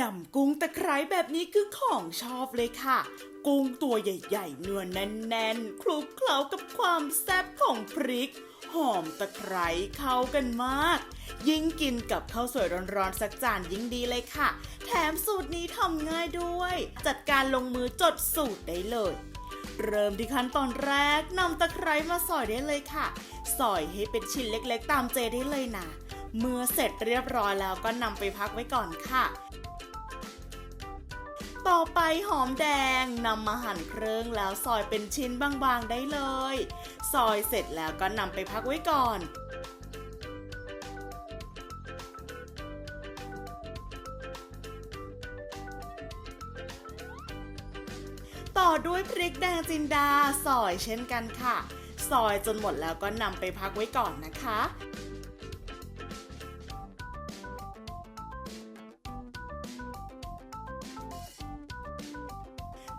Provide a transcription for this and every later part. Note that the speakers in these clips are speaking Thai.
ยำกุ้งตะไคร้แบบนี้คือของชอบเลยค่ะ กุ้งตัวใหญ่ๆ เนื้อแน่นๆ คลุกเคล้ากับความแซ่บของพริก หอมตะไคร้เข้ากันมาก ยิ่งกินกับข้าวสวยร้อนๆ สักจานยิ่งดีเลยค่ะ แถมสูตรนี้ทำง่ายด้วย จัดการลงมือจดสูตรได้เลย เริ่มที่ขั้นตอนแรกนำตะไคร้มาสอยได้เลยค่ะ สอยให้เป็นชิ้นเล็กๆ ตามเจได้เลยนะ เมื่อเสร็จเรียบร้อยแล้วก็นำไปพักไว้ก่อนค่ะ ต่อไปหอมแดงนำมาหั่นเครื่องแล้วซอยเป็นชิ้นบางๆได้เลย ซอยเสร็จแล้วก็นำไปพักไว้ก่อนต่อด้วยพริกแดงจินดาซอยเช่นกันค่ะ ซอยจนหมดแล้วก็นำไปพักไว้ก่อนนะคะ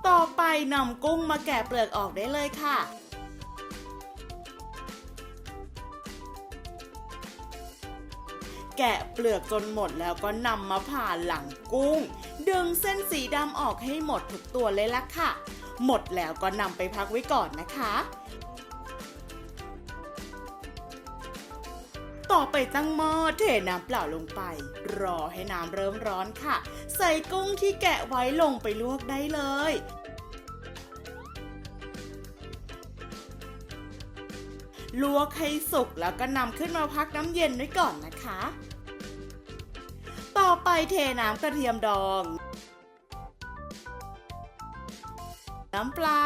ต่อไปนำกุ้งมาแกะเปลือกออกได้เลยค่ะแกะเปลือกจนหมดแล้วก็นำมาผ่าหลังกุ้ง ดึงเส้นสีดำออกให้หมดทุกตัวเลยละค่ะ หมดแล้วก็นำไปพักไว้ก่อนนะคะ ต่อไปตั้งหม้อเทน้ำเปล่าลงไป รอให้น้ำเริ่มร้อนค่ะ ใส่กุ้งที่แกะไว้ลงไปลวกได้เลย ลวกให้สุกแล้วก็นำขึ้นมาพักน้ำเย็นไว้ก่อนนะคะ ต่อไปเทน้ำกระเทียมดอง น้ำปลา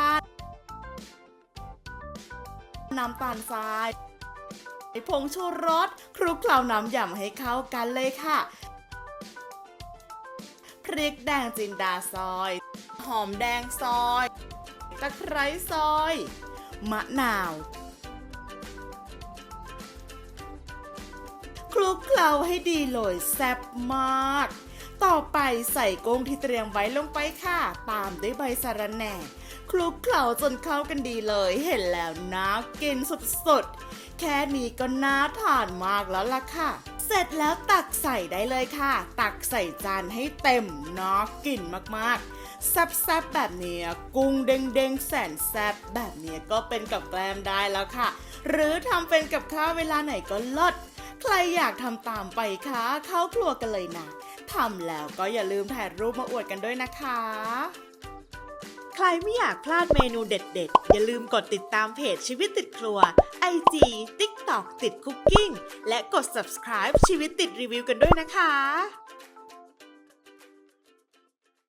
น้ำตาลทรายผงชูรสคลุกเคล้าน้ำยำให้เข้ากันเลยค่ะ พริกแดงจินดาซอย หอมแดงซอย ตะไคร้ซอย มะนาว ลุกเคล้าให้ดีเลยแซ่บมาก ต่อไปใส่กุ้งที่เตรียมไว้ลงไปค่ะ ตามด้วยใบสะระแหน่ คลุกเคล้าจนเข้ากันดีเลย เห็นแล้วน่ากินสุดๆ แค่นี้ก็น่าทานมากแล้วล่ะค่ะ เสร็จแล้วตักใส่ได้เลยค่ะ ตักใส่จานให้เต็มน่ากินมากๆแซ่บๆแบบเนี้ยกุ้งเด้งๆแสนแซ่บแบบเนี้ยก็เป็นกับแกล้มได้แล้วค่ะ หรือทำเป็นกับข้าวเวลาไหนก็ลด ใครอยากทำตามไปคะเข้าครัวกันเลยนะทำแล้วก็อย่าลืมถ่ายรูปมาอวดกันด้วยนะคะ ใครไม่อยากพลาดเมนูเด็ดๆ อย่าลืมกดติดตามเพจชีวิตติดครัว IG TikTok ติดคุกกิ้งและกด subscribe ชีวิตติดรีวิวกันด้วยนะคะ